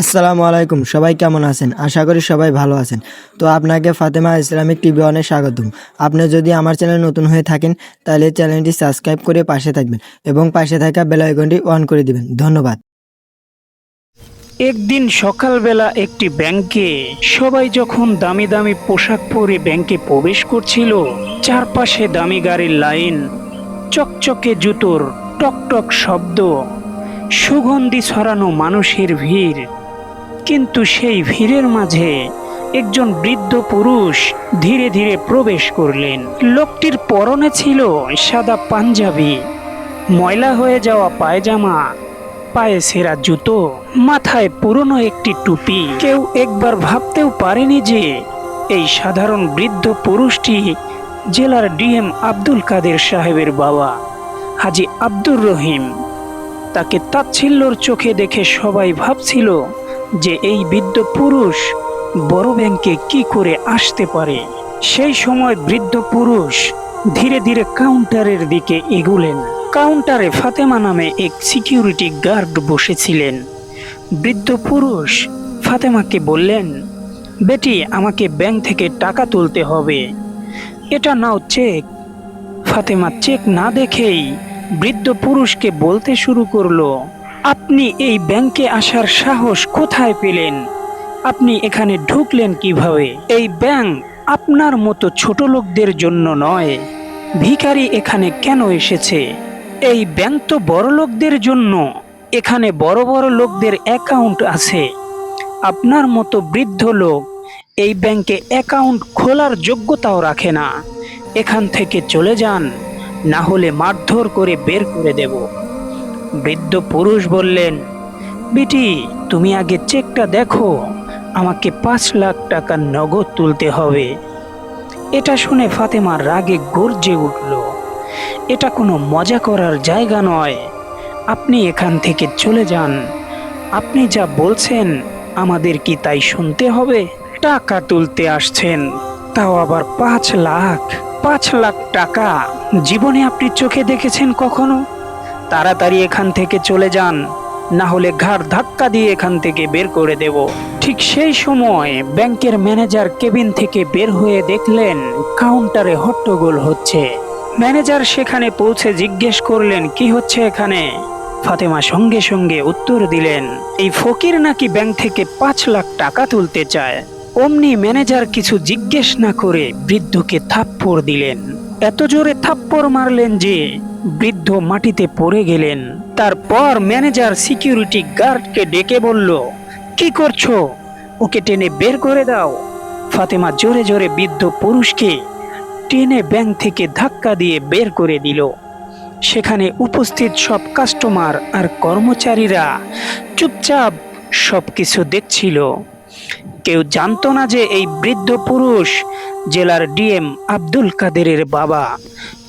আসসালামু আলাইকুম, সবাই কেমন আছেন? আশা করি সবাই ভালো আছেন। তো আপনাকে ফাতেমা ইসলামিক টিভি অনেক স্বাগতম। আপনি যদি আমার চ্যানেল নতুন হয়ে থাকেন, তাহলে চ্যানেলটি সাবস্ক্রাইব করে পাশে থাকবেন এবং পাশে থাকা বেল আইকনটি অন করে দিবেন। ধন্যবাদ। একদিন সকালবেলা একটি ব্যাংকে সবাই যখন দামি দামি পোশাক পরে ব্যাংকে প্রবেশ করছিল, চারপাশে দামি গাড়ির লাইন, চকচকে জুতোর টকটক শব্দ, সুগন্ধি ছড়ানো মানুষের ভিড় কিন্তু সেই ভিড়ের মাঝে একজন বৃদ্ধ পুরুষ ধীরে ধীরে প্রবেশ করলেন। লোকটির পরনে ছিল সাদা পাঞ্জাবি, ময়লা হয়ে যাওয়া পায়জামা, পায়ে সেরা জুতো, মাথায় পুরনো একটি টুপি। কেউ একবার ভাবতেও পারেনি যে এই সাধারণ বৃদ্ধ পুরুষটি জেলার ডিএম আব্দুল কাদের সাহেবের বাবা, হাজি আব্দুর রহিম। তাকে তাচ্ছিল্যর চোখে দেখে সবাই ভাবছিল যে এই বৃদ্ধ পুরুষ বড় ব্যাংকে কি করে আসতে পারে? সেই সময় বৃদ্ধ পুরুষ ধীরে ধীরে কাউন্টারের দিকে এগুলেন। কাউন্টারে ফাতেমা নামে এক সিকিউরিটি গার্ড বসেছিলেন। বৃদ্ধ পুরুষ ফাতেমাকে বললেন, বেটি, আমাকে ব্যাংক থেকে টাকা তুলতে হবে। এটা নাও চেক। ফাতেমা চেক না দেখেই বৃদ্ধ পুরুষকে বলতে শুরু করল। আপনি এই ব্যাংকে আসার সাহস কোথায় পেলেন? আপনি এখানে ঢুকলেন কীভাবে? এই ব্যাংক আপনার মতো ছোট লোকদের জন্য নয়। ভিখারি এখানে কেন এসেছে? এই ব্যাংক তো বড় লোকদের জন্য। এখানে বড় বড় লোকদের অ্যাকাউন্ট আছে। আপনার মতো বৃদ্ধ লোক এই ব্যাংকে অ্যাকাউন্ট খোলার যোগ্যতাও রাখে না। এখান থেকে চলে যান, না হলে মারধর করে বের করে দেব। বৃদ্ধ পুরুষ বললেন, বিটি, তুমি আগে চেকটা দেখো। আমাকে পাঁচ লাখ টাকা নগদ তুলতে হবে। এটা শুনে ফাতেমার রাগে গর্জে উঠল। এটা কোনো মজা করার জায়গা নয়। আপনি এখান থেকে চলে যান। আপনি যা বলছেন, আমাদের কি তাই শুনতে হবে? টাকা তুলতে আসছেন, তাও আবার পাঁচ লাখ। পাঁচ লাখ টাকা, জীবনে আপনি চোখে দেখেছেন কখনো? তাড়াতাড়ি এখান থেকে চলে যান। না হলে ঘাড় ধাক্কা দিয়ে এখান থেকে বের করে দেব। ঠিক সেই সময় ব্যাংকের ম্যানেজার কেবিন থেকে বের হয়ে দেখলেন কাউন্টারে হট্টগোল হচ্ছে। ম্যানেজার সেখানে পৌঁছে জিজ্ঞেস করলেন, কি হচ্ছে এখানে? ফাতেমা সঙ্গে সঙ্গে উত্তর দিলেন, এই ফকির নাকি ব্যাংক থেকে পাঁচ লাখ টাকা তুলতে চায়। অমনি ম্যানেজার কিছু জিজ্ঞেস না করে বৃদ্ধকে থাপ্পড় দিলেন। এত জোরে থাপ্পড় মারলেন যে বৃদ্ধ মাটিতে পড়ে গেলেন। তারপর ম্যানেজার সিকিউরিটি গার্ডকে ডেকে বলল, কি করছ? ওকে টেনে বের করে দাও। ফাতেমা জোরে জোরে বৃদ্ধ পুরুষকে টেনে ব্যাংক থেকে ধাক্কা দিয়ে বের করে দিল। সেখানে উপস্থিত সব কাস্টমার আর কর্মচারীরা চুপচাপ সব কিছু দেখছিল। কেউ জানতো না যে এই বৃদ্ধ পুরুষ জেলার ডিএম আব্দুল কাদেরের বাবা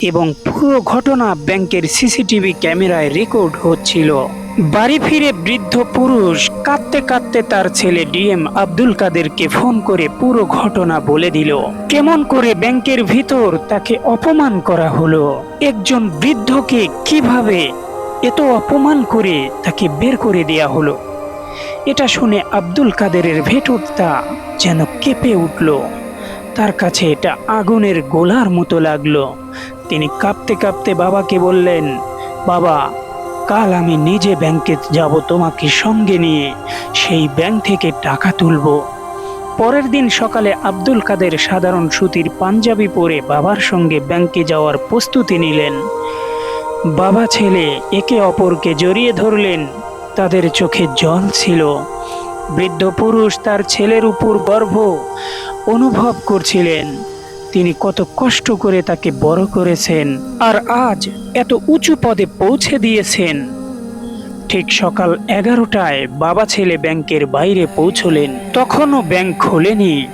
এবং পুরো ঘটনা ব্যাংকের সিসিটিভি ক্যামেরায় রেকর্ড হচ্ছিল। বাড়ি ফিরে বৃদ্ধ পুরুষ কাঁদতে কাঁদতে তার ছেলে ডিএম আব্দুল কাদেরকে ফোন করে পুরো ঘটনা বলে দিল। কেমন করে ব্যাংকের ভিতর তাকে অপমান করা হলো? একজন বৃদ্ধকে কীভাবে এত অপমান করে তাকে বের করে দেয়া হলো? এটা শুনে আব্দুল কাদেরের ভেটুরটা যেন কেঁপে উঠল। তার কাছে এটা আগুনের গোলার মতো লাগল। তিনি কাঁপতে কাঁপতে বাবাকে বললেন, বাবা, কাল আমি নিজে ব্যাংকে যাব তোমাকে সঙ্গে নিয়ে, সেই ব্যাংক থেকে টাকা তুলব। পরের দিন সকালে আব্দুল কাদের সাধারণ সুতির পাঞ্জাবি পরে বাবার সঙ্গে ব্যাংকে যাওয়ার প্রস্তুতি নিলেন। বাবা ছেলে একে অপরকে জড়িয়ে ধরলেন, তাদের চোখে জল ছিল। বৃদ্ধ পুরুষ তার ছেলের উপর গর্ব অনুভব করছিলেন। তিনি কত কষ্ট করে তাকে বড় করেছেন আর আজ এত উঁচু পদে পৌঁছে দিয়েছেন। ঠিক সকাল এগারোটায় বাবা ছেলে ব্যাংকের বাইরে পৌঁছলেন। তখনও ব্যাংক খোলেনি।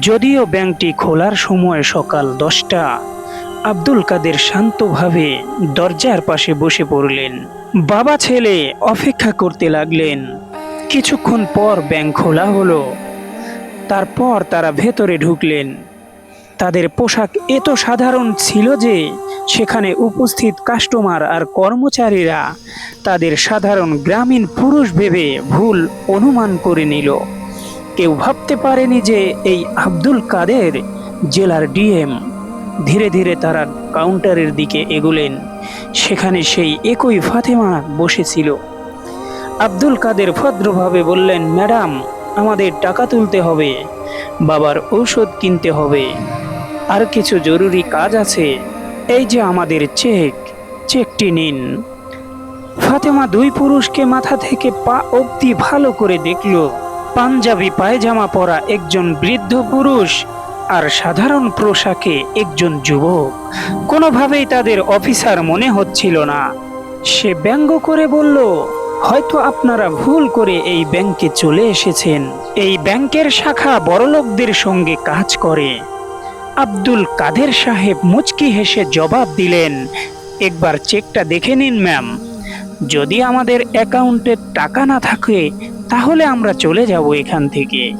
যদিও ব্যাংকটি খোলার সময় সকাল দশটা, আব্দুল কাদের শান্তভাবে দরজার পাশে বসে পড়লেন। বাবা ছেলে অপেক্ষা করতে লাগলেন। কিছুক্ষণ পর ব্যাংক খোলা হলো। তারপর তারা ভেতরে ঢুকলেন। তাদের পোশাক এত সাধারণ ছিল যে, সেখানে উপস্থিত কাস্টমার আর কর্মচারীরা তাদের সাধারণ গ্রামীণ পুরুষ ভেবে ভুল অনুমান করে নিল। কেউ ভাবতে পারেনি যে, এই আব্দুল কাদের জেলার ডিএম। ধীরে ধীরে তারা কাউন্টারের দিকে এগোলেন। সেখানে সেই একই ফাতেমা বসেছিল। আব্দুল কাদের ভদ্রভাবে বললেন, ম্যাডাম আমাদের টাকা তুলতে হবে, বাবার ঔষধ কিনতে হবে। আর কিছু জরুরি কাজ আছে। এই যে আমাদের চেক, চেকটি নিন। ফাতেমা দুই পুরুষকে মাথা থেকে পা অবধি ভালো করে দেখল। পাঞ্জাবি পায়জামা পরা একজন বৃদ্ধ পুরুষ আর সাধারণ পোশাকে একজন যুবক। কোনোভাবেই তাদের অফিসার মনে হচ্ছিল না। সে ব্যঙ্গ করে বলল হয়তো আপনারা ভুল করে এই ব্যাংকে চলে এসেছেন। এই ব্যাংকের শাখা বড়লোকদের সঙ্গে কাজ করে। আব্দুল কাদের সাহেব মুচকি হেসে জবাব দিলেন, একবার চেকটা দেখে নিন, ম্যাম। যদি আমাদের অ্যাকাউন্টে টাকা না থাকে, তাহলে আমরা চলে যাব এখান থেকে।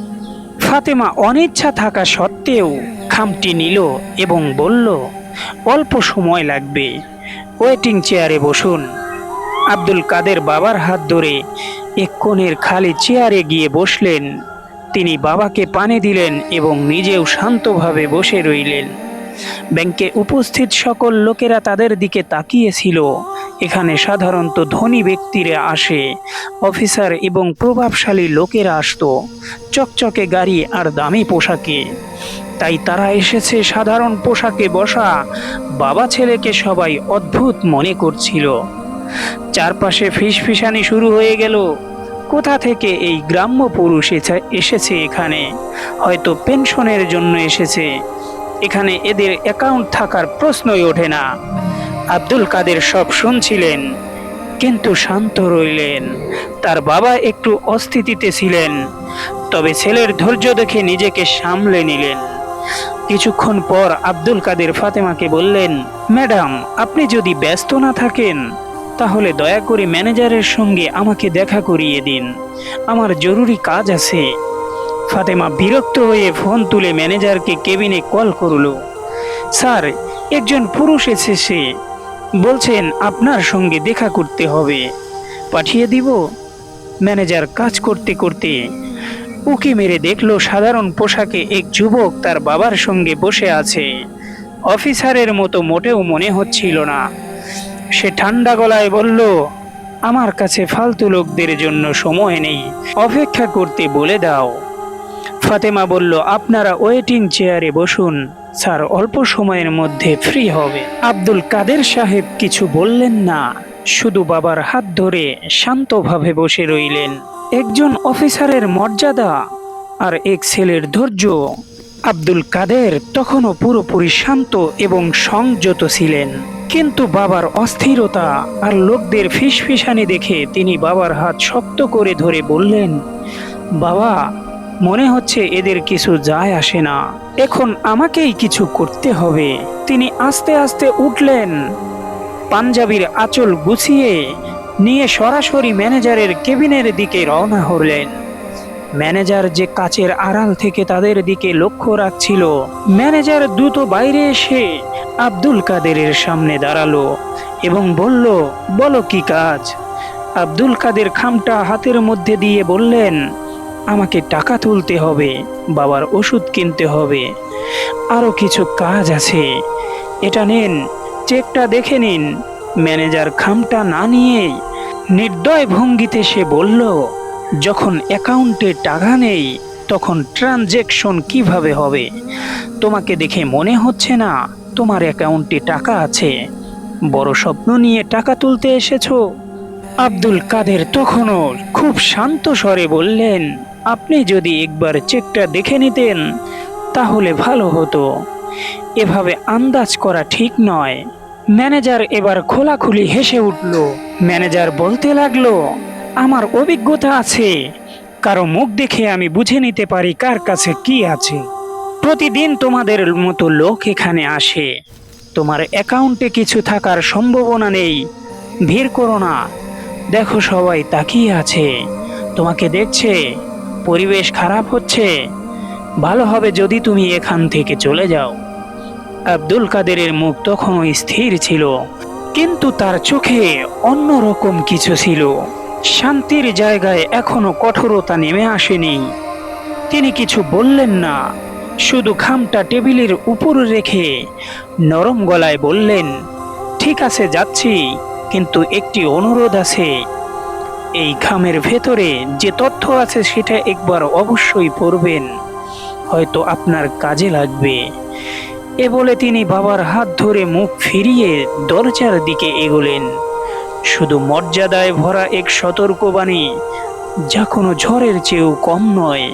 ফাতেমা অনিচ্ছা থাকা সত্ত্বেও খামটি নিল এবং বলল, অল্প সময় লাগবে। ওয়েটিং চেয়ারে বসুন। আব্দুল কাদের বাবার হাত ধরে এক কোণের খালি চেয়ারে গিয়ে বসলেন। তিনি বাবাকে পানি দিলেন এবং নিজেও শান্তভাবে বসে রইলেন। ব্যাংকে উপস্থিত সকল লোকেরা তাদের দিকে তাকিয়েছিল। এখানে সাধারণত ধনী ব্যক্তিরা আসে, অফিসার এবং প্রভাবশালী লোকেরা আসতো, চকচকে গাড়ি আর দামি পোশাকে। তাই তারা এসেছে সাধারণ পোশাকে বসা, বাবা ছেলেকে সবাই অদ্ভুত মনে করছিল। চারপাশে ফিসফিসানি শুরু হয়ে গেল। কোথা থেকে এই গ্রাম্য পুরুষ এসেছে এখানে? হয়তো পেনশনের জন্য এসেছে। এখানে এদের অ্যাকাউন্ট থাকার প্রশ্নই ওঠে না। আব্দুল কাদের সব শুনছিলেন, কিন্তু শান্ত রইলেন। তার বাবা একটু অস্থিতিতে ছিলেন, তবে ছেলের ধৈর্য দেখে নিজেকে সামলে নিলেন। কিছুক্ষণ পর আব্দুল কাদের ফাতেমাকে বললেন, ম্যাডাম, আপনি যদি ব্যস্ত না থাকেন তাহলে দয়া করে ম্যানেজারের সঙ্গে আমাকে দেখা করিয়ে দিন। আমার জরুরি কাজ আছে। ফাতেমা বিরক্ত হয়ে ফোন তুলে ম্যানেজারকে কেবিনে কল করল। স্যার, একজন পুরুষ এসেছে। বলছেন আপনার সঙ্গে দেখা করতে হবে। পাঠিয়ে দিব? ম্যানেজার কাজ করতে করতে উকি মেরে দেখল সাধারণ পোশাকে এক যুবক তার বাবার সঙ্গে বসে আছে। অফিসারের মতো মোটেও মনে হচ্ছিল না। সে ঠান্ডা গলায় বলল, আমার কাছে ফালতু লোকদের জন্য সময় নেই, অপেক্ষা করতে বলে দাও। ফাতেমা বলল, আপনারা ওয়েটিং চেয়ারে বসুন, স্যার, অল্প সময়ের মধ্যে ফ্রি হবে। আব্দুল কাদের সাহেব কিছু বললেন না, শুধু বাবার হাত ধরে শান্তভাবে বসে রইলেন। একজন অফিসারের মর্যাদা আর এক ছেলের ধৈর্য আব্দুল কাদের তখনও পুরোপুরি শান্ত এবং সংযত ছিলেন। কিন্তু বাবার অস্থিরতা আর লোকদের ফিসফিসানি দেখে তিনি বাবার হাত শক্ত করে ধরে বললেন, বাবা, মনে হচ্ছে এদের কিছু যায় আসে না। এখন আমাকেই কিছু করতে হবে। তিনি আস্তে আস্তে উঠলেন, পাঞ্জাবির আঁচল গুছিয়ে নিয়ে সরাসরি ম্যানেজারের কেবিনের দিকে রওনা হলেন। ম্যানেজার যে কাচের আড়াল থেকে তাদের দিকে লক্ষ্য রাখছিল। ম্যানেজার দ্রুত বাইরে এসে আব্দুল কাদেরের সামনে দাঁড়াল এবং বলল, বলো কি কাজ? আব্দুল কাদের খামটা হাতের মধ্যে দিয়ে বললেন, আমাকে টাকা তুলতে হবে, বাবার ওষুধ কিনতে হবে। আরও কিছু কাজ আছে। এটা নেন, চেকটা দেখে নিন। ম্যানেজার খামটা না নিয়েই নির্দয় ভঙ্গিতে সে বলল যখন অ্যাকাউন্টে টাকা নেই, তখন ট্রানজেকশন কীভাবে হবে? তোমাকে দেখে মনে হচ্ছে না তোমার অ্যাকাউন্টে টাকা আছে। বড় স্বপ্ন নিয়ে টাকা তুলতে এসেছ? আব্দুল কাদের তখনও খুব শান্ত স্বরে বললেন, আপনি যদি একবার চেকটা দেখে নিতেন, তাহলে ভালো হতো। এভাবে আন্দাজ করা ঠিক নয়। ম্যানেজার এবার খোলাখুলি হেসে উঠল। ম্যানেজার বলতে লাগল আমার অভিজ্ঞতা আছে। কারও মুখ দেখে আমি বুঝে নিতে পারি কার কাছে কি আছে। প্রতিদিন তোমাদের মতো লোক এখানে আসে। তোমার অ্যাকাউন্টে কিছু থাকার সম্ভাবনা নেই। ভিড় করো না। দেখো সবাই তাকিয়ে আছে। তোমাকে দেখছে। পরিবেশ খারাপ হচ্ছে। ভালো হবে যদি তুমি এখান থেকে চলে যাও। আব্দুল কাদেরের মুখ তখনও স্থির ছিল। কিন্তু তার চোখে অন্যরকম কিছু ছিল। শান্তির জায়গায় এখনও কঠোরতা নেমে আসেনি। তিনি কিছু বললেন না, শুধু খামটা টেবিলের উপর রেখে নরম গলায় বললেন, ঠিক আছে, যাচ্ছি, কিন্তু একটি অনুরোধ আছে। এই খামের ভেতরে যে তথ্য আছে সেটা একবার অবশ্যই পড়বেন। হয়তো আপনার কাজে লাগবে। এ বলে তিনি বাবার হাত ধরে মুখ ফিরিয়ে দরজার দিকে এগোলেন। শুধু মর্যাদায় ভরা এক সতর্কবাণী, যা কোনো ঝড়ের চেয়েও কম নয়।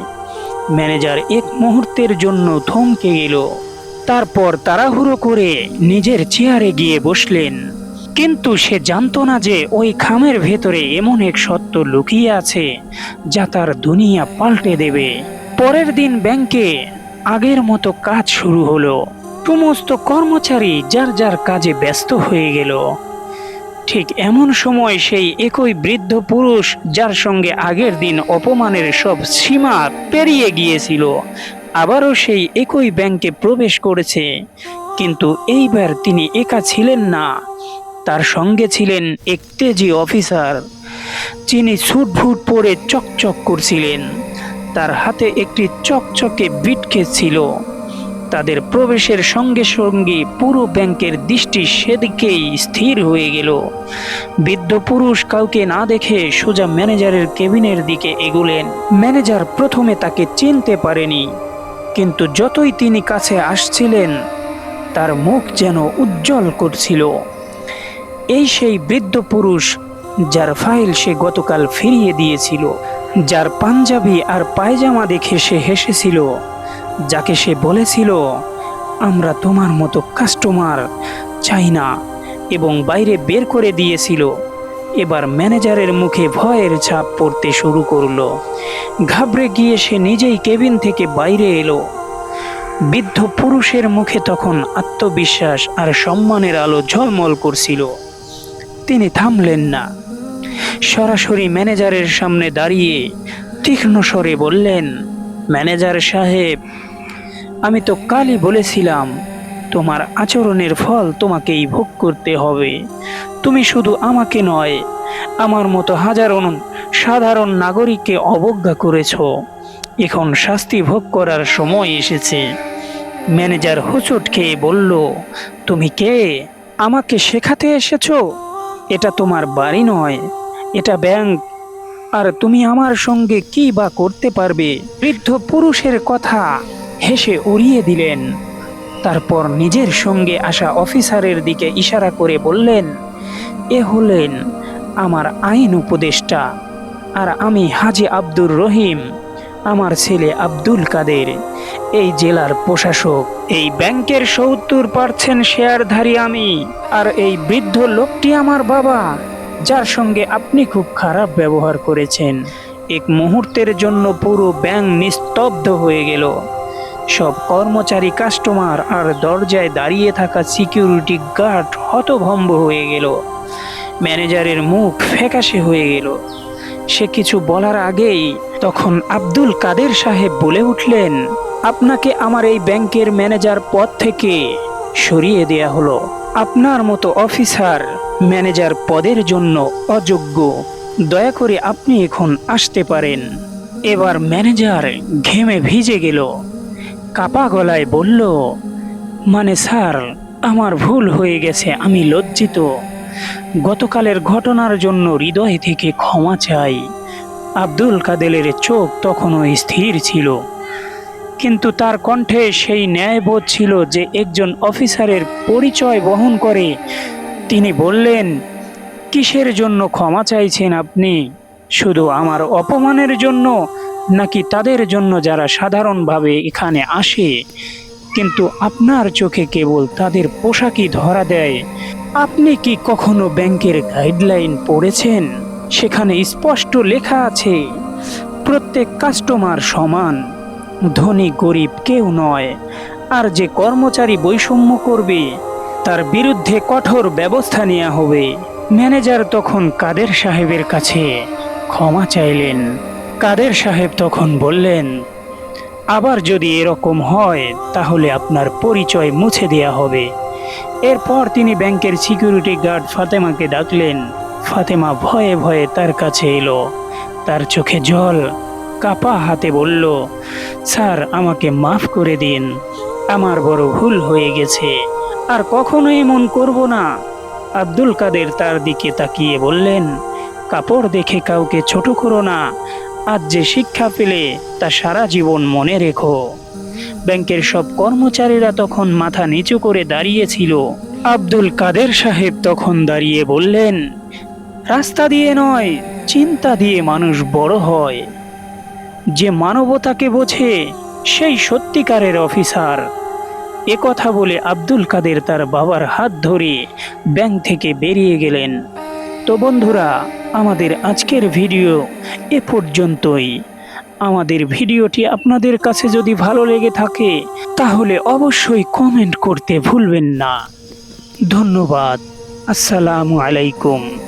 ম্যানেজার এক মুহূর্তের জন্য থমকে গেল। তারপর তাড়াহুড়ো করে নিজের চেয়ারে গিয়ে বসলেন। কিন্তু সে জানতো না যে ওই খামের ভেতরে এমন এক সত্য লুকিয়ে আছে, যা তার দুনিয়া পাল্টে দেবে। পরের দিন ব্যাংকে আগের মতো কাজ শুরু হলো। সমস্ত কর্মচারী যার যার কাজে ব্যস্ত হয়ে গেল। ঠিক এমন সময় সেই একই বৃদ্ধ পুরুষ, যার সঙ্গে আগের দিন অপমানের সব সীমা পেরিয়ে গিয়েছিল, আবারও সেই একই ব্যাংকে প্রবেশ করেছে। কিন্তু এইবার তিনি একা ছিলেন না, তার সঙ্গে ছিলেন এক তেজি অফিসার, যিনি ছুটভুট পরে চকচক করছিলেন। তার হাতে একটি চকচকে বিটকেস ছিল। তাদের প্রবেশের সঙ্গে সঙ্গে পুরো ব্যাংকের দৃষ্টি সেদিকেই স্থির হয়ে গেল। বৃদ্ধ পুরুষ কাউকে না দেখে সোজা ম্যানেজারের কেবিনের দিকে এগোলেন। ম্যানেজার প্রথমে তাকে চিনতে পারেনি, কিন্তু যতই তিনি কাছে আসছিলেন, তার মুখ যেন উজ্জ্বল করছিল। এই সেই বৃদ্ধ পুরুষ, যার ফাইল সে গতকাল ফিরিয়ে দিয়েছিল, যার পাঞ্জাবি আর পায়জামা দেখে সে হেসেছিল। যাকে সে বলেছিল, আমরা তোমার মতো কাস্টমার চাই না। এবং বাইরে বের করে দিয়েছিল। এবার ম্যানেজারের মুখে ভয়ের ছাপ পড়তে শুরু করল। ঘাবড়ে গিয়ে সে নিজেই কেবিন থেকে বাইরে এলো। বৃদ্ধ পুরুষের মুখে তখন আত্মবিশ্বাস আর সম্মানের আলো ঝলমল করছিল। তিনি থামলেন না। সরাসরি ম্যানেজারের সামনে দাঁড়িয়ে তীক্ষ্ণ স্বরে বললেন ম্যানেজার সাহেব, আমি তো কালই বলেছিলাম, তোমার আচরণের ফল তোমাকেই ভোগ করতে হবে। তুমি শুধু আমাকে নয়, আমার মতো হাজারো সাধারণ নাগরিককে অবজ্ঞা করেছ। এখন শাস্তি ভোগ করার সময় এসেছে। ম্যানেজার হোঁচট খেয়ে বলল, তুমি কে? আমাকে শেখাতে এসেছ? এটা তোমার বাড়ি নয়, এটা ব্যাংক। আর তুমি আমার সঙ্গে কি বা করতে পারবে? বৃদ্ধ পুরুষের কথা হেসে উড়িয়ে দিলেন। তারপর নিজের সঙ্গে আসা অফিসারের দিকে ইশারা করে বললেন, এ হলেন আমার আইন উপদেষ্টা, আর আমি হাজি আব্দুর রহিম, আমার ছেলে আব্দুল কাদের। এই জেলার প্রশাসক, এই ব্যাংকের সত্তর পার্সেন্ট শেয়ারধারী আমি, আর এই বৃদ্ধ লোকটি আমার বাবা। যার সঙ্গে আপনি খুব খারাপ ব্যবহার করেছেন। এক মুহূর্তের জন্য পুরো ব্যাংক নিস্তব্ধ হয়ে গেল। সব কর্মচারী, কাস্টমার আর দরজায় দাঁড়িয়ে থাকা সিকিউরিটি গার্ড হতভম্ব হয়ে গেল। ম্যানেজারের মুখ ফ্যাকাশে হয়ে গেল। সে কিছু বলার আগেই তখন আব্দুল কাদের সাহেব বলে উঠলেন, আপনাকে আমার এই ব্যাংকের ম্যানেজার পদ থেকে সরিয়ে দেয়া হলো। আপনার মতো অফিসার, ম্যানেজার পদের জন্য অযোগ্য। দয়া করে আপনি এখন আসতে পারেন। এবার ম্যানেজার ঘেমে ভিজে গেল। কাপা গলায় বলল মানে স্যার, আমার ভুল হয়ে গেছে, আমি লজ্জিত। গতকালের ঘটনার জন্য হৃদয় থেকে ক্ষমা চাই। আব্দুল কাদেলের চোখ তখনও স্থির ছিল। কিন্তু তার কণ্ঠে সেই ন্যায়বোধ ছিল যে একজন অফিসারের পরিচয় বহন করে। তিনি বললেন, কিসের জন্য ক্ষমা চাইছেন আপনি? শুধু আমার অপমানের জন্য নাকি তাদের জন্য যারা সাধারণভাবে এখানে আসে? কিন্তু আপনার চোখে কেবল তাদের পোশাকই ধরা দেয়। আপনি কি কখনো ব্যাংকের গাইডলাইন পড়েছেন? সেখানে স্পষ্ট লেখা আছে, প্রত্যেক কাস্টমার সমান। ধনী গরিব কেউ নয়। আর যে কর্মচারী বৈষম্য করবে, তার বিরুদ্ধে কঠোর ব্যবস্থা নেওয়া হবে। ম্যানেজার তখন কাদের সাহেবের কাছে ক্ষমা চাইলেন। কাদের সাহেব তখন বললেন, আবার যদি এরকম হয়, তাহলে আপনার পরিচয় মুছে দেয়া হবে। এরপর তিনি ব্যাংকের সিকিউরিটি গার্ড ফাতেমাকে ডাকলেন। ফাতেমা ভয়ে ভয়ে তার কাছে এলো। তার চোখে জল কাপা হাতে বলল, স্যার, আমাকে মাফ করে দিন। আমার বড় ভুল হয়ে গেছে। আর কখনো এমন করব না। আব্দুল কাদের তার দিকে তাকিয়ে বললেন, কাপড় দেখে কাউকে ছোট করো না। আজ যে শিক্ষা পেলে, তা সারা জীবন মনে রেখো। ব্যাংকের সব কর্মচারীরা তখন মাথা নিচু করে দাঁড়িয়েছিল। আব্দুল কাদের সাহেব তখন দাঁড়িয়ে বললেন, রাস্তা দিয়ে নয়, চিন্তা দিয়ে মানুষ বড় হয়। যে মানবতাকে বোঝে, সেই সত্যিকারের অফিসার। এ কথা বলে আব্দুল কাদের তার বাবার হাত ধরে ব্যাংক থেকে বেরিয়ে গেলেন। তো বন্ধুরা, আমাদের আজকের ভিডিও এ পর্যন্তই। আমাদের ভিডিওটি আপনাদের কাছে যদি ভালো লেগে থাকে, তাহলে অবশ্যই কমেন্ট করতে ভুলবেন না। ধন্যবাদ। আসসালামু আলাইকুম।